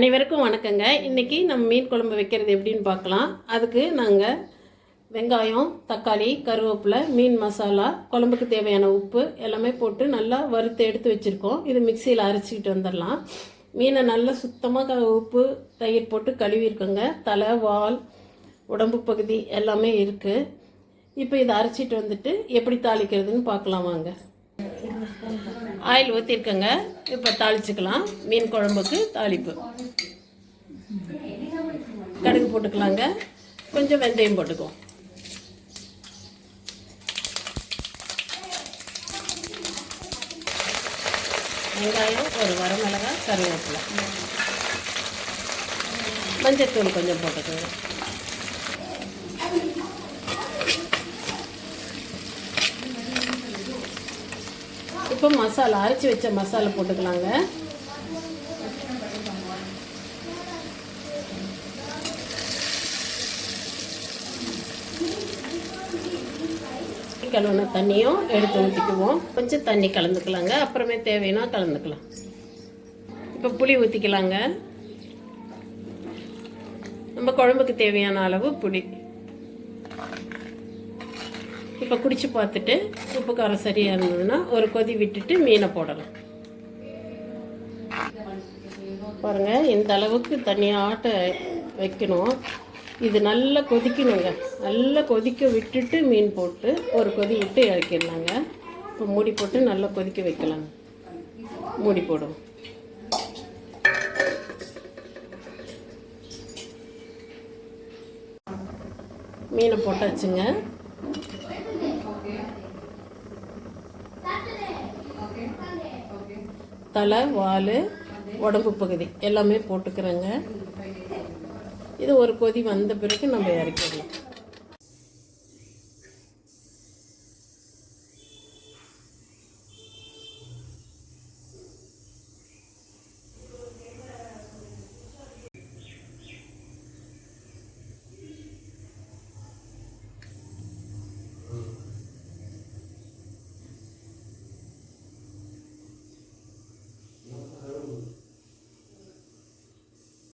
அனைவருக்கும் வணக்கங்க. இன்றைக்கி நம்ம மீன் குழம்பு வைக்கிறது எப்படின்னு பார்க்கலாம். அதுக்கு நாங்கள் வெங்காயம் தக்காளி கருவேப்பிலை மீன் மசாலா குழம்புக்கு தேவையான உப்பு எல்லாமே போட்டு நல்லா வறுத்து எடுத்து வச்சுருக்கோம். இது மிக்சியில் அரைச்சிக்கிட்டு வந்துடலாம். மீனை நல்லா சுத்தமாக உப்பு தயிர் போட்டு கழுவிருக்கோங்க தலை வால் உடம்பு பகுதி எல்லாமே இருக்குது இப்போ இதை அரைச்சிட்டு வந்துட்டு எப்படி தாளிக்கிறதுன்னு பார்க்கலாம் வாங்க. ஆயில் ஊற்றிருக்கங்க இப்போ தாளிச்சுக்கலாம். மீன் குழம்புக்கு தாளிப்பு. கடுகு போட்டுக்கலாங்க. கொஞ்சம் வெந்தயம் போட்டுக்குவோம். வெங்காயம் ஒரு வரமிளகாய் கருவேப்பிலை. மஞ்சத்தூள் கொஞ்சம் போட்டுக்கோங்க. இப்போ மசாலா அரைச்சி வச்ச மசாலா போட்டுக்கலாங்க. கழுவுன தண்ணியும் எடுத்து ஊற்றிக்குவோம் கொஞ்சம் தண்ணி கலந்துக்கலாங்க. அப்புறமே தேவைன்னா கலந்துக்கலாம். இப்போ புளி ஊற்றிக்கலாங்க நம்ம குழம்புக்கு தேவையான அளவு புளி. இப்போ குடிச்சு பார்த்துட்டு உப்பு காரம் சரியாக இருந்ததுன்னா ஒரு கொதி விட்டுட்டு மீனை போடலாம். பாருங்கள் இந்த அளவுக்கு தனியாக ஆட்ட வைக்கணும். இது நல்லா கொதிக்கணுங்க. நல்லா கொதிக்க விட்டுட்டு மீன் போட்டு ஒரு கொதி விட்டு இறக்கிடலாங்க. இப்போ மூடி போட்டு நல்லா கொதிக்க வைக்கலாங்க மூடி போடுவோம். மீனை போட்டாச்சுங்க. தலை வால் உடம்பு பகுதி எல்லாமே போட்டுக்கிறேங்க. இது ஒரு கொதி வந்த பிறகு நம்ம இறக்கிடலாம்.